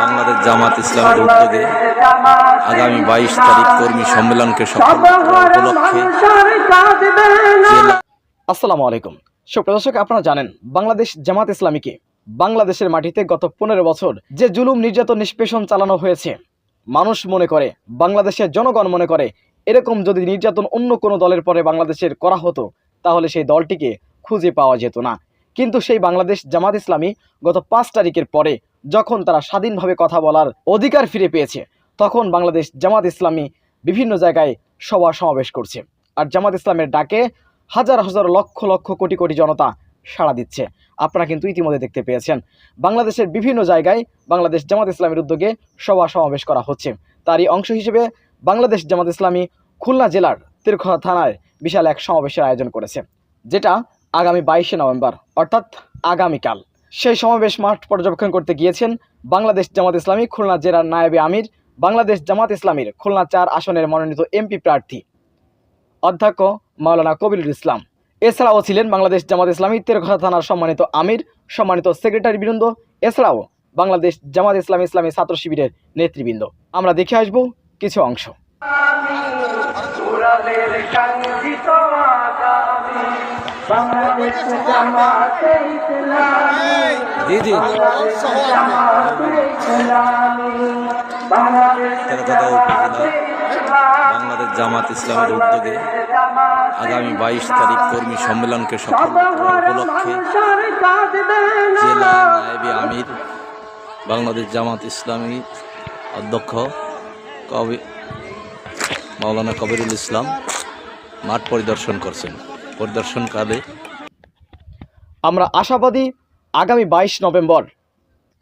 বাংলাদেশ জামাত ইসলামের উদ্যোগে আগামী বাইশ তারিখ কর্মী সম্মেলনকে সফল আসসালামু আলাইকুম। সুপ্রদর্শক আপনারা জানেন, বাংলাদেশ জামাত ইসলামীকে বাংলাদেশের মাটিতে গত পনেরো বছর যে জুলুম, নির্যাতন, নিষ্পেষণ চালানো হয়েছে, মানুষ মনে করে, বাংলাদেশের জনগণ মনে করে এরকম যদি নির্যাতন অন্য কোনো দলের পরে বাংলাদেশের করা হতো, তাহলে সেই দলটিকে খুঁজে পাওয়া যেত না। কিন্তু সেই বাংলাদেশ জামাত ইসলামী গত পাঁচ তারিখের পরে যখন তারা স্বাধীনভাবে কথা বলার অধিকার ফিরে পেয়েছে, তখন বাংলাদেশ জামাত ইসলামী বিভিন্ন জায়গায় সভা সমাবেশ করছে আর জামাত ইসলামের ডাকে হাজার হাজার লক্ষ লক্ষ কোটি কোটি জনতা সাড়া দিচ্ছে। আপনারা কিন্তু ইতিমধ্যে দেখতে পেয়েছেন, বাংলাদেশের বিভিন্ন জায়গায় বাংলাদেশ জামাত ইসলামের উদ্যোগে সভা সমাবেশ করা হচ্ছে। তারই অংশ হিসেবে বাংলাদেশ জামাত ইসলামী খুলনা জেলার তীরখোলা থানায় বিশাল এক সমাবেশের আয়োজন করেছে, যেটা আগামী বাইশে নভেম্বর, অর্থাৎ আগামীকাল। সেই সমাবেশ মাঠ পর্যবেক্ষণ করতে গিয়েছেন বাংলাদেশ জামাত ইসলামী খুলনা জেলার নায়েবে আমির, বাংলাদেশ জামাত ইসলামীর খুলনা চার আসনের মনোনীত এমপি প্রার্থী অধ্যক্ষ মাওলানা কবিরুল ইসলাম। এছাড়াও ছিলেন বাংলাদেশ জামাত ইসলামী তেরখা থানার সম্মানিত আমির, সম্মানিত সেক্রেটারি বৃন্দ, এছাড়াও বাংলাদেশ জামাত ইসলামী ইসলামী ছাত্র শিবিরের নেতৃবৃন্দ। আমরা দেখে আসব কিছু অংশ। বাংলাদেশ জামাতে বাংলাদেশ ইসলামের উদ্যোগে আগামী বাইশ তারিখ কর্মী সম্মেলনকে সফল উপলক্ষে জেলা নায়েবে আমির বাংলাদেশ জামাত ইসলামী অধ্যক্ষ কবি মাওলানা কবিরুল ইসলাম মাঠ পরিদর্শন করছেন। পরিদর্শনকালে আমরা আশাবাদী আগামী বাইশ নভেম্বর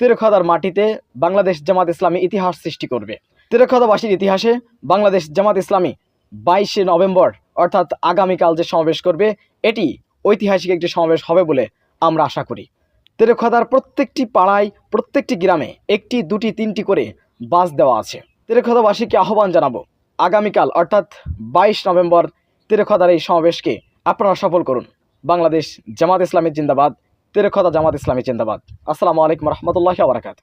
তেরখাদার মাটিতে বাংলাদেশ জামাত ইসলামী ইতিহাস সৃষ্টি করবে। তেরখাদাবাসীর ইতিহাসে বাংলাদেশ জামাত ইসলামী বাইশে নভেম্বর, অর্থাৎ আগামীকাল যে সমাবেশ করবে, এটি ঐতিহাসিক একটি সমাবেশ হবে বলে আমরা আশা করি। তেরখাদার প্রত্যেকটি পাড়ায়, প্রত্যেকটি গ্রামে একটি, দুটি, তিনটি করে বাস দেওয়া আছে। তেরখাদাবাসীকে আহ্বান জানাব। আগামীকাল, অর্থাৎ বাইশ নভেম্বর তেরখাদার এই সমাবেশকে আপনারা সফল করুন। বাংলাদেশ জামাত ইসলামী জিন্দাবাদ তেরখদা জামাত ইসলামী জিন্দাবাদ। আসসালামু আলাইকুম রহমতুল্লাহ বারাকাত